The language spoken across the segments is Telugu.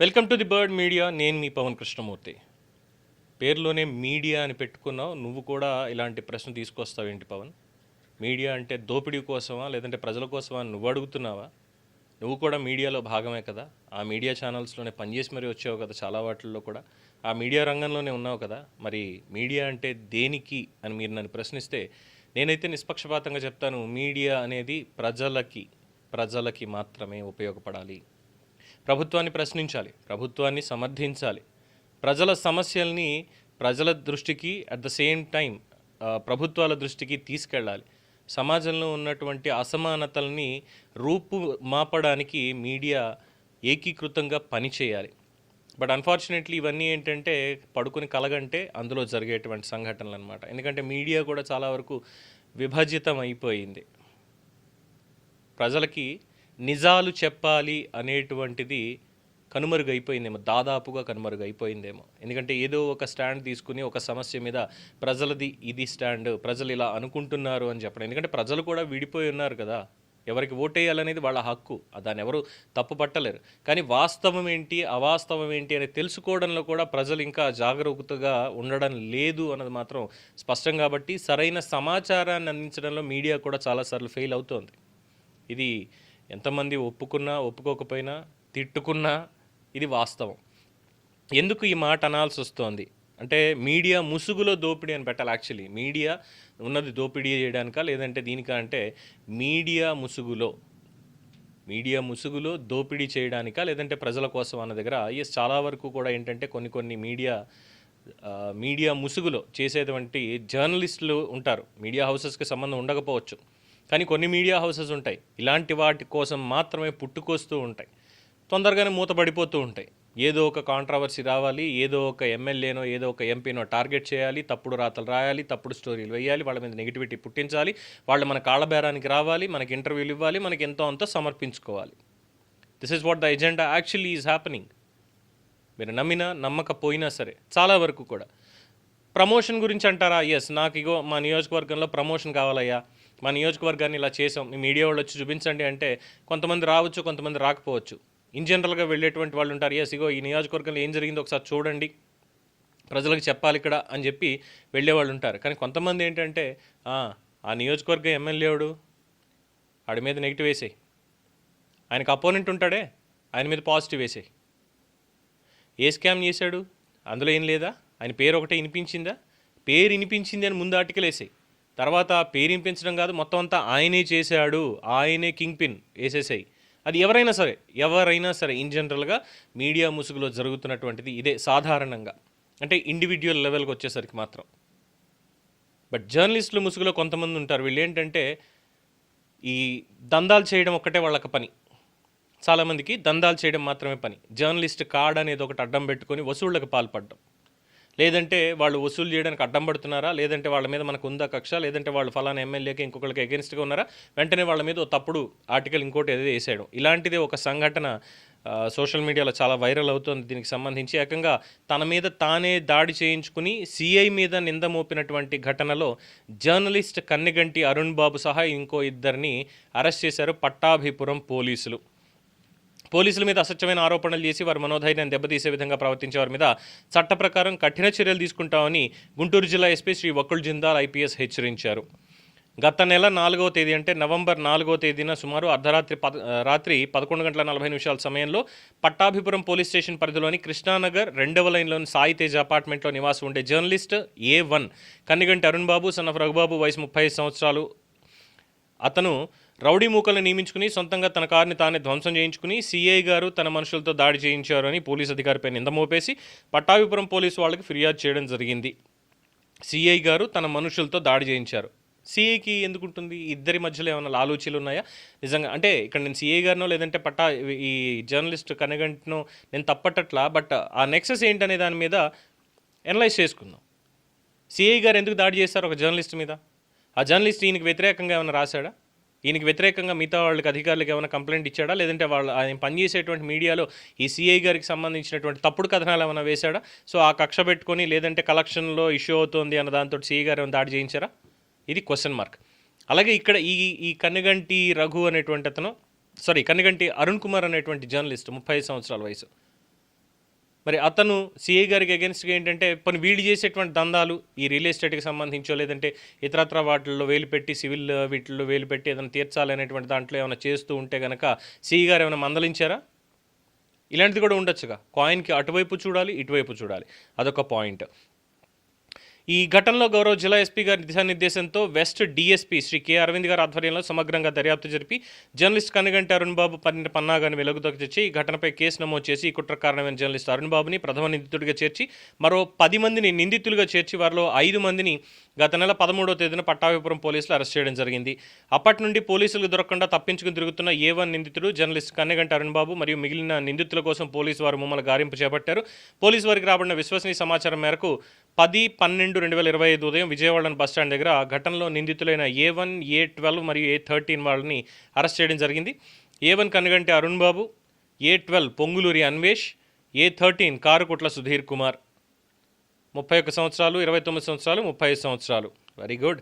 Welcome to the bird media నేను మీ పవన్ కృష్ణమూర్తి. పేరులోనే మీడియా అని పెట్టుకున్నావు. నువ్వు కూడా ఇలాంటి ప్రశ్న తీసుకొస్తావు ఏంటి పవన్? మీడియా అంటే దోపిడీ కోసమా లేదంటే ప్రజల కోసమా నువ్వు అడుగుతున్నావా? నువ్వు కూడా మీడియాలో భాగమే కదా. ఆ మీడియా ఛానల్స్లోనే పనిచేసి మరీ వచ్చావు కదా చాలా వాటిల్లో కూడా. ఆ మీడియా రంగంలోనే ఉన్నావు కదా. మరి మీడియా అంటే దేనికి అని మీరు నన్ను ప్రశ్నిస్తే నేనైతే నిష్పక్షపాతంగా చెప్తాను. మీడియా అనేది ప్రజలకి ప్రజలకి మాత్రమే ఉపయోగపడాలి. ప్రభుత్వాన్ని ప్రశ్నించాలి ప్రభుత్వాన్ని సమర్థించాలి. ప్రజల సమస్యల్ని ప్రజల దృష్టికి అట్ ద సేమ్ టైం ప్రభుత్వాల దృష్టికి తీసుకెళ్ళాలి. సమాజంలో ఉన్నటువంటి అసమానతల్ని రూపు మాపడానికి మీడియా ఏకీకృతంగా పనిచేయాలి. బట్ అన్ఫార్చునేట్లీ ఇవన్నీ ఏంటంటే పడుకుని కలగంటే అందులో జరిగేటువంటి సంఘటనలు అనమాట ఎందుకంటే మీడియా కూడా చాలా వరకు విభజితం అయిపోయింది ప్రజలకి నిజాలు చెప్పాలి అనేటువంటిది కనుమరుగైపోయిందేమో దాదాపుగా కనుమరుగైపోయిందేమో. ఎందుకంటే ఏదో ఒక స్టాండ్ తీసుకుని ఒక సమస్య మీద ప్రజలది ఇది స్టాండ్ ప్రజలు ఇలా అనుకుంటున్నారు అని చెప్పడం. ఎందుకంటే ప్రజలు కూడా విడిపోయి ఉన్నారు కదా. ఎవరికి ఓటేయాలనేది వాళ్ళ హక్కు. దాన్ని ఎవరు తప్పు పట్టలేరు. కానీ వాస్తవం ఏంటి అవాస్తవం ఏంటి అని తెలుసుకోవడంలో కూడా ప్రజలు ఇంకా జాగరూకతగా ఉండడం లేదు అన్నది మాత్రం స్పష్టం కాబట్టి సరైన సమాచారాన్ని అందించడంలో మీడియా కూడా చాలాసార్లు ఫెయిల్ అవుతోంది. ఇది ఎంతమంది ఒప్పుకున్నా ఒప్పుకోకపోయినా తిట్టుకున్నా ఇది వాస్తవం. ఎందుకు ఈ మాట అనాల్సి వస్తోంది? అంటే మీడియా ముసుగులో దోపిడీ అని పెట్టాలి యాక్చువల్లీ. మీడియా ఉన్నది దోపిడీ చేయడానికా లేదంటే దీనికా అంటే మీడియా ముసుగులో మీడియా ముసుగులో దోపిడీ చేయడానికా లేదంటే ప్రజల కోసం అన్న దగ్గర ఎస్ చాలా వరకు కూడా ఏంటంటే కొన్ని కొన్ని మీడియా మీడియా ముసుగులో చేసేటువంటి జర్నలిస్టులు ఉంటారు. మీడియా హౌసెస్కి సంబంధం ఉండకపోవచ్చు. కానీ కొన్ని మీడియా హౌసెస్ ఉంటాయి. ఇలాంటి వాటి కోసం మాత్రమే పుట్టుకొస్తూ ఉంటాయి. తొందరగానే మూతపడిపోతూ ఉంటాయి. ఏదో ఒక కాంట్రవర్సీ రావాలి ఏదో ఒక ఎమ్మెల్యేనో ఏదో ఒక ఎంపీనో టార్గెట్ చేయాలి తప్పుడు రాతలు రాయాలి తప్పుడు స్టోరీలు వేయాలి వాళ్ళ మీద నెగిటివిటీ పుట్టించాలి వాళ్ళు మన కాళ్ళబేరానికి రావాలి మనకి ఇంటర్వ్యూలు ఇవ్వాలి మనకి ఎంతో అంత సమర్పించుకోవాలి. This is what the agenda actually is happening మీరు నమ్మినా నమ్మకపోయినా సరే చాలా వరకు కూడా. ప్రమోషన్ గురించి అంటారా? ఎస్ నాకు ఇగో మా నియోజకవర్గంలో ప్రమోషన్ కావాలయ్యా. మా నియోజకవర్గాన్ని ఇలా చేసాం. మీ మీడియా వాళ్ళు వచ్చి చూపించండి అంటే కొంతమంది రావచ్చు కొంతమంది రాకపోవచ్చు. ఇన్ జనరల్గా వెళ్ళేటువంటి వాళ్ళు ఉంటారు. ఎస్ ఇగో ఈ నియోజకవర్గంలో ఏం జరిగిందో ఒకసారి చూడండి. ప్రజలకు చెప్పాలి ఇక్కడ అని చెప్పి వెళ్ళేవాళ్ళు ఉంటారు. కానీ కొంతమంది ఏంటంటే "ఆ, నియోజకవర్గ నియోజకవర్గం ఎమ్మెల్యేడు ఆడి మీద నెగిటివ్ వేసేయి. ఆయనకు అపోనెంట్ ఉంటాడే ఆయన మీద పాజిటివ్ వేసేయి. ఏ స్కామ్ చేశాడు? అందులో ఏం లేదా? ఆయన పేరు ఒకటే వినిపించిందా? పేరు వినిపించింది అని ముందు ఆర్టికల్ వేసాయి. తర్వాత పేరింపించడం కాదు మొత్తం అంతా ఆయనే చేశాడు ఆయనే కింగ్ పిన్ వేసేసాయి. అది ఎవరైనా సరే ఎవరైనా సరే ఇన్ జనరల్గా మీడియా ముసుగులో జరుగుతున్నటువంటిది ఇదే సాధారణంగా. అంటే ఇండివిజువల్ లెవెల్కి వచ్చేసరికి మాత్రం. బట్ జర్నలిస్టులు ముసుగులో కొంతమంది ఉంటారు వీళ్ళు ఏంటంటే ఈ దందాలు చేయడం ఒక్కటే వాళ్ళకి పని. చాలామందికి దందాలు చేయడం మాత్రమే పని. జర్నలిస్ట్ కార్డ్ అనేది ఒకటి అడ్డం పెట్టుకొని వసూళ్ళకు పాల్పడడం. లేదంటే వాళ్ళు వసూలు చేయడానికి అడ్డం పడుతున్నారా? లేదంటే వాళ్ళ మీద మనకు ఉందా కక్ష? లేదంటే వాళ్ళు ఫలానా ఎమ్మెల్యేకి ఇంకొకరికి అగెన్స్ట్గా ఉన్నారా? వెంటనే వాళ్ళ మీద తప్పుడు ఆర్టికల్ ఇంకోటి ఏదో వేసేయడం ఇలాంటిది ఒక సంఘటన సోషల్ మీడియాలో చాలా వైరల్ అవుతుంది. దీనికి సంబంధించి ఏకంగా తన మీద తానే దాడి చేయించుకుని సిఐ మీద నింద మోపినటువంటి ఘటనలో జర్నలిస్ట్ కన్నెగంటి అరుణ్ బాబు సహా ఇంకో ఇద్దరిని అరెస్ట్ చేశారు పట్టాభిపురం పోలీసులు. పోలీసుల మీద అసత్యమైన ఆరోపణలు చేసి వారి మనోధైర్యాన్ని దెబ్బతీసే విధంగా ప్రవర్తించే వారి మీద చట్ట ప్రకారం కఠిన చర్యలు తీసుకుంటామని గుంటూరు జిల్లా ఎస్పీ శ్రీ వకుల్ జిందాల్ ఐపీఎస్ హెచ్చరించారు. గత నెల నాలుగవ తేదీ అంటే నవంబర్ నాలుగవ తేదీన సుమారు అర్ధరాత్రి పద రాత్రి పదకొండు గంటల నలభై నిమిషాల సమయంలో పట్టాభిపురం పోలీస్ స్టేషన్ పరిధిలోని కృష్ణానగర్ రెండవ లైన్లోని సాయి తేజ్ అపార్ట్మెంట్లో నివాసం ఉండే journalist A one Kanniganti Arun Babu son of Raghubabu వయసు ముప్పై సంవత్సరాలు. అతను రౌడీ మూకలను నియమించుకుని సొంతంగా తన కారుని తానే ధ్వంసం చేయించుకుని సిఐ గారు తన మనుషులతో దాడి చేయించారని పోలీస్ అధికారిపై నింద మోపేసి పట్టాభిపురం పోలీసు వాళ్ళకి ఫిర్యాదు చేయడం జరిగింది. సిఐ గారు తన మనుషులతో దాడి చేయించారు. సిఐకి ఎందుకుంటుంది? ఇద్దరి మధ్యలో ఏమైనా లాలూచీలు ఉన్నాయా? నిజంగా అంటే ఇక్కడ నేను సిఐ గారినో లేదంటే పట్టా ఈ జర్నలిస్ట్ కనగంటనో నేను తప్పట్టట్లా బట్ ఆ నెక్సెస్ ఏంటనే దాని మీద ఎనలైజ్ చేసుకుందాం. సిఐ గారు ఎందుకు దాడి చేశారు ఒక జర్నలిస్ట్ మీద? ఆ జర్నలిస్ట్ ఈయనకి వ్యతిరేకంగా ఏమైనా రాశాడా? ఈయనకి వ్యతిరేకంగా మిగతా వాళ్ళకి అధికారులకు ఏమైనా కంప్లైంట్ ఇచ్చాడా? లేదంటే వాళ్ళు ఆయన పనిచేసేటువంటి మీడియాలో ఈ సిఐ గారికి సంబంధించినటువంటి తప్పుడు కథనాలు ఏమైనా వేశాడా? సో ఆ కక్ష పెట్టుకొని లేదంటే కలెక్షన్లో ఇష్యూ అవుతుంది అన్న దాంతో సిఐ గారు ఏమైనా దాడి చేయించారా? ఇది క్వశ్చన్ మార్క్. అలాగే ఇక్కడ ఈ ఈ కన్నుగంటి రఘు అనేటువంటి అతను సారీ కన్నుగంటి అరుణ్ కుమార్ అనేటువంటి జర్నలిస్ట్ ముప్పై సంవత్సరాల వయసు. మరి అతను సిఐ గారికి అగెన్స్ట్గా ఏంటంటే పని వీళ్ళు చేసేటువంటి దందాలు ఈ రియల్ ఎస్టేట్కి సంబంధించో లేదంటే ఇతరత్ర వాటిల్లో వేలు పెట్టి సివిల్ వీటిల్లో వేలు పెట్టి ఏదైనా తీర్చాలనేటువంటి దాంట్లో ఏమైనా చేస్తూ ఉంటే కనుక సిఐ గారు ఏమైనా మందలించారా? ఇలాంటిది కూడా ఉండొచ్చుగా. కాయిన్కి అటువైపు చూడాలి ఇటువైపు చూడాలి. అదొక పాయింట్ ఈ ఘటనలో గౌరవ జిల్లా ఎస్పీ గారి దిశానిర్దేశంతో west DSP Shri K Aravind గారి ఆధ్వర్యంలో సమగ్రంగా దర్యాప్తు జరిపి జర్నలిస్ట్ కనుగంటి అరుణ్ బాబు పన్నెండు పన్నాగాన్ని వెలుగులోకి తెచ్చి ఈ ఘటనపై కేసు నమోదు చేసి ఈ కుట్ర కారణమైన జర్నలిస్ట్ అరుణ్ బాబుని ప్రథమ నిందితుడిగా చేర్చి మరో పది మందిని నిందితులుగా చేర్చి వారిలో ఐదు మందిని గత నెల పదమూడవ తేదీన పట్టాభిపురం పోలీసులు అరెస్ట్ చేయడం జరిగింది. అప్పటి నుండి పోలీసులకు దొరకకుండా తప్పించుకుని తిరుగుతున్న ఏ వన్ నిందితుడు జర్నలిస్ట్ కన్నెగంట అరుణ్ బాబు మరియు మిగిలిన నిందితుల కోసం పోలీసు వారు ముమ్మల గారింపు చేపట్టారు. పోలీసు వారికి రాబడిన విశ్వసనీయ సమాచారం మేరకు పది పన్నెండు రెండు వేల ఇరవై ఐదు ఉదయం విజయవాడ బస్టాండ్ దగ్గర ఆ ఘటనలో నిందితులైన ఏ వన్ ఏ ట్వెల్వ్ మరియు ఏ థర్టీన్ వాళ్ళని అరెస్ట్ చేయడం జరిగింది. A one Kannaganti Arun Babu A twelve Ponguluri Anvesh A thirteen Karukutla Sudheer Kumar. ముప్పై ఒక్క సంవత్సరాలు ఇరవై తొమ్మిది సంవత్సరాలు ముప్పై ఐదు సంవత్సరాలు. వెరీ గుడ్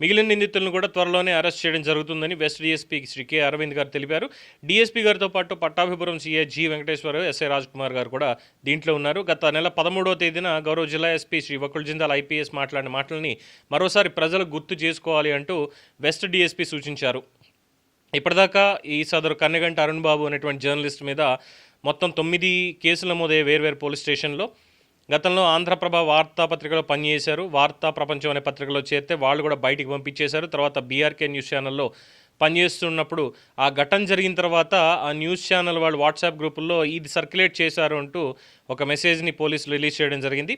మిగిలిన నిందితులను కూడా త్వరలోనే అరెస్ట్ చేయడం జరుగుతుందని west DSP Shri K Aravind గారు తెలిపారు. డీఎస్పీ గారితో పాటు Pattabhipuram CA G Venkateswararao SI Raj Kumar గారు కూడా దీంట్లో ఉన్నారు. గత నెల పదమూడవ తేదీన గౌరవ జిల్లా ఎస్పీ శ్రీ వకుల్ జిందాల్ ఐపీఎస్ మాట్లాడిన మాటలని మరోసారి ప్రజలు గుర్తు చేసుకోవాలి అంటూ వెస్ట్ డీఎస్పీ సూచించారు. ఇప్పటిదాకా ఈ సదరు కన్నెగంట అరుణ్ బాబు అనేటువంటి జర్నలిస్ట్ మీద మొత్తం తొమ్మిది కేసులు నమోదయ్యే వేర్వేరు పోలీస్ స్టేషన్లో. గతంలో ఆంధ్రప్రభ వార్తాపత్రికలో పనిచేశారు. వార్తా ప్రపంచం అనే పత్రికలో చేరితే వాళ్ళు కూడా బయటికి పంపించేశారు. తర్వాత బీఆర్కే న్యూస్ ఛానల్లో పనిచేస్తున్నప్పుడు ఆ ఘటన జరిగిన తర్వాత ఆ న్యూస్ ఛానల్ వాళ్ళు వాట్సాప్ గ్రూపుల్లో ఇది సర్క్యులేట్ చేశారు అంటూ ఒక మెసేజ్ని పోలీసులు రిలీజ్ చేయడం జరిగింది.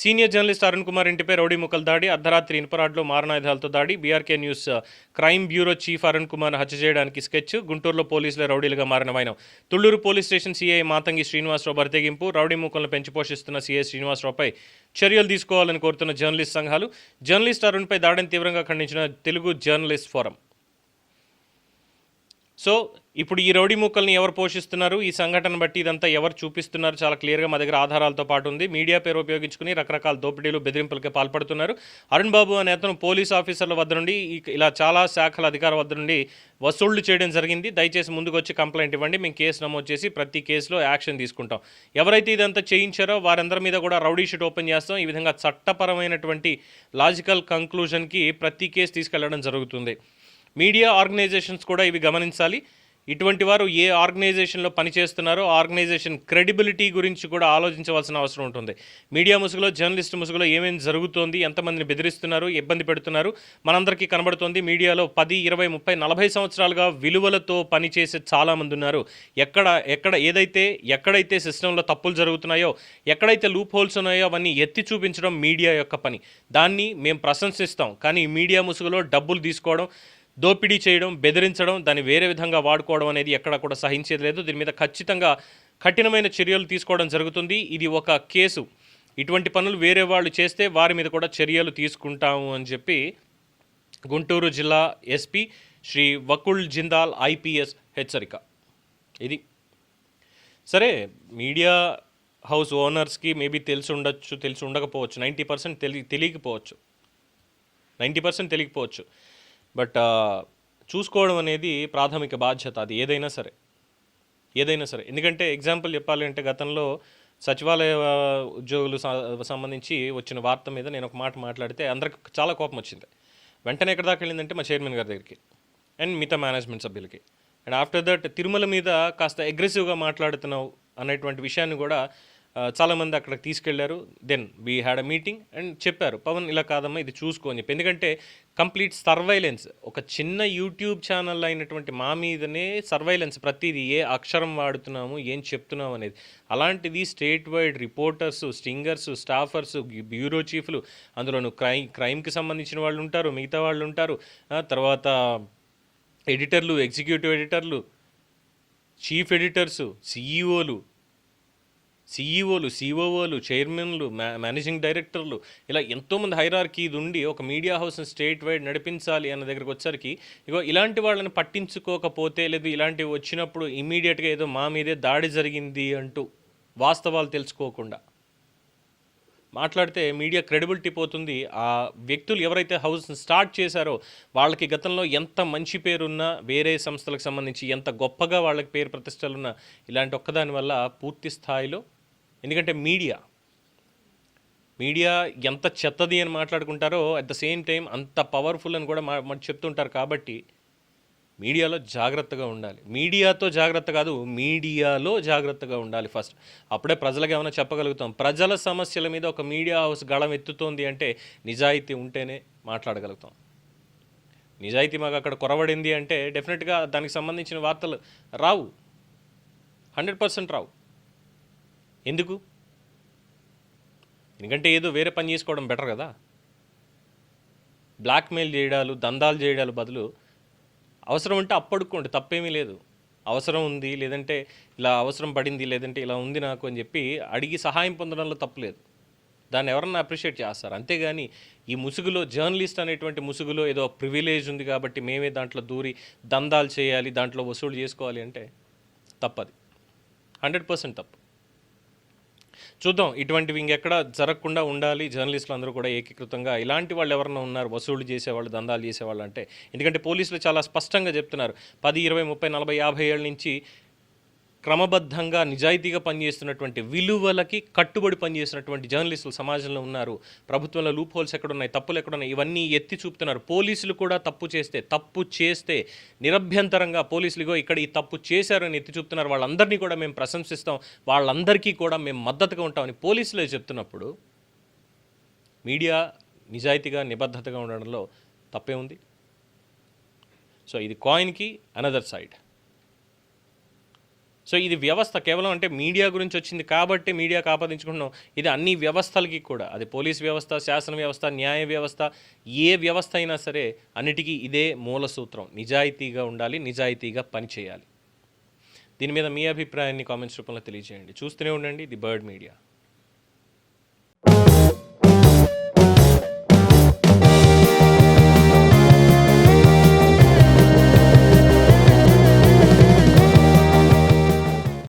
సీనియర్ జర్నలిస్ట్ అరుణ్ కుమార్ ఇంటిపై రౌడీ ముక్కలు దాడి అర్ధరాత్రి ఇనుపరాడ్లో మారణాయుధాలతో దాడి. BRK news uh, crime bureau chief Arun Kumar హత్య చేయడానికి స్కెచ్. గుంటూరులో పోలీసుల రౌడీలుగా మారిన వైనం Thullur police station CI Matangi Srinivasarao బరితెగింపు. Rowdy ముక్కలను పెంచి పోషిస్తున్న సీఐ శ్రీనివాసరావుపై చర్యలు తీసుకోవాలని కోరుతున్న జర్నలిస్ట్ సంఘాలు. జర్నలిస్ట్ అరుణ్పై దాడిని తీవ్రంగా ఖండించిన తెలుగు జర్నలిస్ట్ ఫోరం. సో ఇప్పుడు ఈ రౌడీ ముక్కల్ని ఎవరు పోషిస్తున్నారు? ఈ సంఘటన బట్టి ఇదంతా ఎవరు చూపిస్తున్నారు? చాలా క్లియర్గా మా దగ్గర ఆధారాలతో పాటు ఉంది. మీడియా పేరు ఉపయోగించుకుని రకరకాల దోపిడీలు బెదిరింపులకి పాల్పడుతున్నారు. అరుణ్ బాబు అనే అతను పోలీస్ ఆఫీసర్ల వద్ద నుండి ఇలా చాలా శాఖల అధికార వద్ద నుండి వసూళ్ళు చేయడం జరిగింది. దయచేసి ముందుకు వచ్చి కంప్లైంట్ ఇవ్వండి. మేము కేసు నమోదు చేసి ప్రతి కేసులో యాక్షన్ తీసుకుంటాం. ఎవరైతే ఇదంతా చేయించారో వారందరి మీద కూడా రౌడీ షీట్ ఓపెన్ చేస్తాం. ఈ విధంగా చట్టపరమైనటువంటి లాజికల్ కంక్లూజన్కి ప్రతి కేసు తీసుకెళ్ళడం జరుగుతుంది. మీడియా ఆర్గనైజేషన్స్ కూడా ఇవి గమనించాలి. ఇటువంటి వారు ఏ ఆర్గనైజేషన్లో పనిచేస్తున్నారో ఆర్గనైజేషన్ క్రెడిబిలిటీ గురించి కూడా ఆలోచించవలసిన అవసరం ఉంటుంది. మీడియా ముసుగులో జర్నలిస్ట్ ముసుగులో ఏమేమి జరుగుతోంది ఎంతమందిని బెదిరిస్తున్నారు ఇబ్బంది పెడుతున్నారు మనందరికీ కనబడుతోంది. మీడియాలో పది ఇరవై ముప్పై నలభై సంవత్సరాలుగా విలువలతో పనిచేసే చాలామంది ఉన్నారు. ఎక్కడ ఎక్కడ ఏదైతే ఎక్కడైతే సిస్టంలో తప్పులు జరుగుతున్నాయో ఎక్కడైతే లూప్ హోల్స్ ఉన్నాయో అవన్నీ ఎత్తి చూపించడం మీడియా యొక్క పని. దాన్ని మేము ప్రశంసిస్తాం. కానీ మీడియా ముసుగులో డబ్బులు తీసుకోవడం దోపిడీ చేయడం బెదిరించడం దాన్ని వేరే విధంగా వాడుకోవడం అనేది ఎక్కడ కూడా సహించేది లేదు. దీని మీద ఖచ్చితంగా కఠినమైన చర్యలు తీసుకోవడం జరుగుతుంది. ఇది ఒక కేసు. ఇటువంటి పనులు వేరే వాళ్ళు చేస్తే వారి మీద కూడా చర్యలు తీసుకుంటాము అని చెప్పి గుంటూరు జిల్లా ఎస్పీ శ్రీ వకుల్ జిందాల్ ఐపీఎస్ హెచ్చరిక. ఇది. సరే మీడియా హౌస్ ఓనర్స్కి మేబీ తెలిసి ఉండొచ్చు తెలిసి ఉండకపోవచ్చు. నైంటీ పర్సెంట్ తెలి తెలియకపోవచ్చు. నైంటీ పర్సెంట్ తెలియకపోవచ్చు. బట్ చూసుకోవడం అనేది ప్రాథమిక బాధ్యత అది ఏదైనా సరే. ఏదైనా సరే. ఎందుకంటే ఎగ్జాంపుల్ చెప్పాలి అంటే గతంలో సచివాలయ ఉద్యోగులు సంబంధించి వచ్చిన వార్త మీద నేను ఒక మాట మాట్లాడితే అందరికి చాలా కోపం వచ్చింది. వెంటనే ఎక్కడ దాకా వెళ్ళిందంటే మా చైర్మన్ గారి దగ్గరికి అండ్ మిగతా మేనేజ్మెంట్ సభ్యులకి. అండ్ ఆఫ్టర్ దట్ తిరుమల మీద కాస్త అగ్రెసివ్గా మాట్లాడుతున్నావు అనేటువంటి విషయాన్ని కూడా చాలామంది అక్కడికి తీసుకెళ్ళారు. Then we had a meeting and చెప్పారు పవన్ ఇలా కాదమ్మా ఇది చూసుకో అని చెప్పి. ఎందుకంటే కంప్లీట్ సర్వైలెన్స్ ఒక చిన్న యూట్యూబ్ ఛానల్ అయినటువంటి మా మీదనే సర్వైలెన్స్ ప్రతిదీ ఏ అక్షరం వాడుతున్నాము ఏం చెప్తున్నాము అనేది. అలాంటిది state wide reporters stingers staffers bureau చీఫ్లు అందులోను క్రైమ్ క్రైమ్కి సంబంధించిన వాళ్ళు ఉంటారు మిగతా వాళ్ళు ఉంటారు. తర్వాత ఎడిటర్లు ఎగ్జిక్యూటివ్ ఎడిటర్లు చీఫ్ ఎడిటర్సు సీఈఓలు సీఈఓలు సీఓఓలు చైర్మన్లు మ్యా మేనేజింగ్ డైరెక్టర్లు ఇలా ఎంతోమంది హైరార్కీ ఇది ఉండి ఒక మీడియా హౌస్ని స్టేట్ వైడ్ నడిపించాలి అన్న దగ్గరకు వచ్చరికి ఇగో ఇలాంటి వాళ్ళని పట్టించుకోకపోతే లేదు ఇలాంటివి వచ్చినప్పుడు ఇమీడియట్గా ఏదో మా మీదే దాడి జరిగింది అంటూ వాస్తవాలు తెలుసుకోకుండా. మాట్లాడితే మీడియా క్రెడిబిలిటీ పోతుంది. ఆ వ్యక్తులు ఎవరైతే హౌస్ని స్టార్ట్ చేశారో వాళ్ళకి గతంలో ఎంత మంచి పేరున్నా వేరే సంస్థలకు సంబంధించి ఎంత గొప్పగా వాళ్ళకి పేరు ప్రతిష్టలున్నా ఇలాంటి ఒక్కదాని వల్ల పూర్తి స్థాయిలో ఎందుకంటే మీడియా. మీడియా ఎంత చెత్తది అని మాట్లాడుకుంటారో అట్ ద సేమ్ టైం అంత పవర్ఫుల్ అని కూడా మా చెప్తుంటారు కాబట్టి మీడియాలో జాగ్రత్తగా ఉండాలి. మీడియాతో జాగ్రత్త కాదు మీడియాలో జాగ్రత్తగా ఉండాలి ఫస్ట్ అప్పుడే ప్రజలకు ఏమైనా చెప్పగలుగుతాం. ప్రజల సమస్యల మీద ఒక మీడియా హౌస్ గళం ఎత్తుతోంది అంటే నిజాయితీ ఉంటేనే మాట్లాడగలుగుతాం. నిజాయితీ మాకు అక్కడ కొరవడింది అంటే డెఫినెట్గా దానికి సంబంధించిన వార్తలు రావు. హండ్రెడ్ పర్సెంట్ రావు. ఎందుకు? ఎందుకంటే ఏదో వేరే పని చేసుకోవడం బెటర్ కదా. బ్లాక్మెయిల్ చేయడాలు దందాలు చేయడాలు బదులు అవసరం ఉంటే అప్పడుకోండి తప్పేమీ లేదు. అవసరం ఉంది లేదంటే ఇలా అవసరం పడింది లేదంటే ఇలా ఉంది నాకు అని చెప్పి అడిగి సహాయం పొందడంలో తప్పులేదు దాన్ని ఎవరన్నా అప్రిషియేట్ చేస్తారు. అంతేగాని ఈ ముసుగులో జర్నలిస్ట్ అనేటువంటి ముసుగులో ఏదో ప్రివిలేజ్ ఉంది కాబట్టి మేమే దాంట్లో దూరి దందాలు చేయాలి దాంట్లో వసూలు చేసుకోవాలి అంటే తప్పది. హండ్రెడ్ పర్సెంట్ తప్పు. చూద్దాం. ఇటువంటివి ఇంకెక్కడ జరగకుండా ఉండాలి. జర్నలిస్టులు అందరూ కూడా ఏకీకృతంగా ఇలాంటి వాళ్ళు ఎవరైనా ఉన్నారు వసూలు చేసేవాళ్ళు దందాలు చేసేవాళ్ళు అంటే ఎందుకంటే పోలీసులు చాలా స్పష్టంగా చెప్తున్నారు. పది ఇరవై ముప్పై నలభై యాభై ఏళ్ళ నుంచి క్రమబద్ధంగా నిజాయితీగా పనిచేస్తున్నటువంటి విలువలకి కట్టుబడి పనిచేస్తున్నటువంటి జర్నలిస్టులు సమాజంలో ఉన్నారు. ప్రభుత్వంలో లూప్ హోల్స్ ఎక్కడున్నాయి తప్పులు ఎక్కడున్నాయి ఇవన్నీ ఎత్తి చూపుతున్నారు. పోలీసులు కూడా తప్పు చేస్తే తప్పు చేస్తే నిరభ్యంతరంగా పోలీసులుగో ఇక్కడ ఈ తప్పు చేశారని ఎత్తి చూపుతున్నారు. వాళ్ళందరినీ కూడా మేము ప్రశంసిస్తాం. వాళ్ళందరికీ కూడా మేము మద్దతుగా ఉంటామని పోలీసులే చెప్తున్నప్పుడు మీడియా నిజాయితీగా నిబద్ధతగా ఉండడంలో తప్పే ఉంది. సో ఇది కాయిన్కి అనదర్ సైడ్ సో ఇది వ్యవస్థ కేవలం అంటే మీడియా గురించి వచ్చింది కాబట్టి మీడియాకు ఆపాదించుకుంటున్నాం ఇది అన్ని వ్యవస్థలకి కూడా. అది పోలీస్ వ్యవస్థ శాసన వ్యవస్థ న్యాయ వ్యవస్థ ఏ వ్యవస్థ అయినా సరే అన్నిటికీ ఇదే మూల సూత్రం. నిజాయితీగా ఉండాలి నిజాయితీగా పనిచేయాలి. దీని మీద మీ అభిప్రాయాన్ని కామెంట్స్ రూపంలో తెలియజేయండి. చూస్తూనే ఉండండి ది బర్డ్ మీడియా.